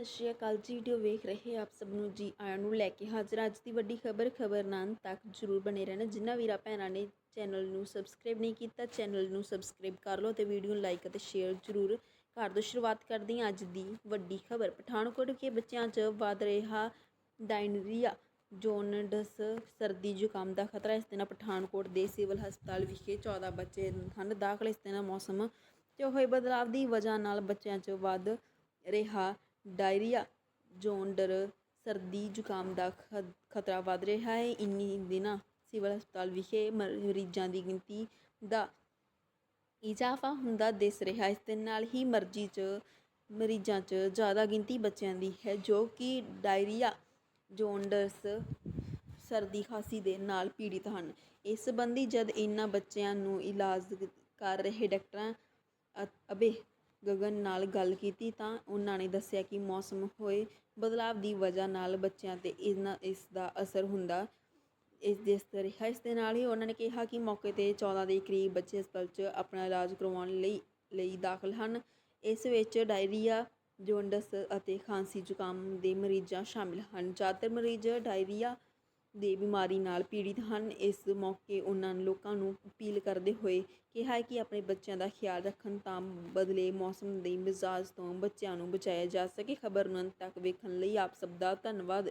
ਸਤਿ ਸ਼੍ਰੀ ਅਕਾਲ ਜੀ ਵੀਡੀਓ ਵੇਖ ਰਹੇ ਆਪ ਸਭ ਨੂੰ ਜੀ, ਆਇਆਂ ਨੂੰ ਲੈ ਕੇ ਹਾਜ਼ਰ ਅੱਜ ਦੀ ਵੱਡੀ ਖਬਰ ਖਬਰ ਨਾਲ ਤੱਕ ਜਰੂਰ ਬਣੇ ਰਹਿਣਾ। ਜਿਨ੍ਹਾਂ ਵੀਰਾ ਭੈਣਾਂ ਨੇ ਚੈਨਲ ਨੂੰ ਸਬਸਕ੍ਰਾਈਬ ਨਹੀਂ ਕੀਤਾ ਚੈਨਲ ਨੂੰ ਸਬਸਕ੍ਰਾਈਬ ਕਰ ਲਓ ਤੇ ਵੀਡੀਓ ਨੂੰ ਲਾਈਕ ਅਤੇ ਸ਼ੇਅਰ ਜਰੂਰ ਕਰ ਦਿਓ। ਸ਼ੁਰੂਆਤ ਕਰਦੇ ਹਾਂ ਅੱਜ ਦੀ ਵੱਡੀ ਖਬਰ। ਪਠਾਨਕੋਟ ਕੇ ਬੱਚਿਆਂ 'ਚ ਵੱਧ ਰਿਹਾ ਡਾਇਨਰੀਆ, ਜੋਨਡਸ, ਸਰਦੀ ਜ਼ੁਕਾਮ ਦਾ ਖਤਰਾ। ਇਸ ਦੇ ਪਠਾਨਕੋਟ ਦੇ ਸਿਵਲ ਹਸਪਤਾਲ ਵਿਖੇ 14 ਬੱਚੇ ਹਨ। ਦਾਖਲ ਇਸ ਦਿਨ ਮੌਸਮ 'ਚ ਹੋਏ ਬਦਲਾਵ ਦੀ ਵਜ੍ਹਾ ਨਾਲ ਬੱਚਿਆਂ 'ਚ ਵੱਧ ਰਿਹਾ ਡਾਇਰੀਆ, ਜੋਂਡਰ, ਸਰਦੀ ਜ਼ੁਕਾਮ ਦਾ ਖ- ਖਤਰਾ ਵੱਧ ਰਿਹਾ ਹੈ। ਇੰਨੀ ਦਿਨਾਂ ਸਿਵਲ ਹਸਪਤਾਲ ਵਿਖੇ ਮਰੀਜ਼ਾਂ ਦੀ ਗਿਣਤੀ ਦਾ ਇਜ਼ਾਫਾ ਹੁੰਦਾ ਦਿਸ ਰਿਹਾ। ਇਸ ਦੇ ਨਾਲ ਹੀ ਮਰਜ਼ੀ 'ਚ, ਮਰੀਜ਼ਾਂ 'ਚ ਜ਼ਿਆਦਾ ਗਿਣਤੀ ਬੱਚਿਆਂ ਦੀ ਹੈ, ਜੋ ਕਿ ਡਾਇਰੀਆ, ਜੋਂਡਰਸ, ਸਰਦੀ ਖਾਂਸੀ ਦੇ ਨਾਲ ਪੀੜਿਤ ਹਨ। ਇਸ ਸੰਬੰਧੀ ਜਦ ਇਹਨਾਂ ਬੱਚਿਆਂ ਨੂੰ ਇਲਾਜ ਕਰ ਰਹੇ ਡਾਕਟਰਾਂ ਅ- ਅਬੇ ਗਗਨ ਨਾਲ ਗੱਲ ਕੀਤੀ ਤਾਂ ਉਹਨਾਂ ਨੇ ਦੱਸਿਆ ਕਿ ਮੌਸਮ ਹੋਏ ਬਦਲਾਵ ਦੀ ਵਜ੍ਹਾ ਨਾਲ ਬੱਚਿਆਂ ਤੇ ਇਹਨਾਂ ਇਸ ਦਾ ਅਸਰ ਹੁੰਦਾ। ਇਸ ਦੇ ਅਸਰ ਰਿਹਾ ਇਸ ਦੇ ਨਾਲ ਹੀ ਉਹਨਾਂ ਨੇ ਕਿਹਾ ਕਿ ਮੌਕੇ ਤੇ 14 ਦੇ ਕਰੀਬ ਬੱਚੇ ਹਸਪਤਾਲ 'ਚ ਆਪਣਾ ਇਲਾਜ ਕਰਵਾਉਣ ਲਈ ਲਈ ਦਾਖਲ ਹਨ। ਇਸ ਵਿੱਚ ਡਾਇਰੀਆ, ਜੋਂਡਸ ਅਤੇ ਖਾਂਸੀ ਜ਼ੁਕਾਮ ਦੇ ਮਰੀਜ਼ਾਂ ਸ਼ਾਮਿਲ ਹਨ। ਜ਼ਿਆਦਾਤਰ ਮਰੀਜ਼ ਡਾਇਰੀਆ ਦੇ ਬਿਮਾਰੀ ਨਾਲ ਪੀੜਿਤ ਹਨ। ਇਸ ਮੌਕੇ ਉਹਨਾਂ ਲੋਕਾਂ ਨੂੰ ਅਪੀਲ ਕਰਦੇ ਹੋਏ ਕਿਹਾ ਹੈ ਕਿ ਆਪਣੇ ਬੱਚਿਆਂ ਦਾ ਖਿਆਲ ਰੱਖਣ ਤਾਂ ਬਦਲੇ ਮੌਸਮ ਦੇ ਮਿਜ਼ਾਜ ਤੋਂ ਬੱਚਿਆਂ ਨੂੰ ਬਚਾਇਆ ਜਾ ਸਕੇ। ਖਬਰ ਨੂੰ ਅੰਤ ਤੱਕ ਵੇਖਣ ਲਈ ਆਪ ਸਭ ਦਾ ਧੰਨਵਾਦ।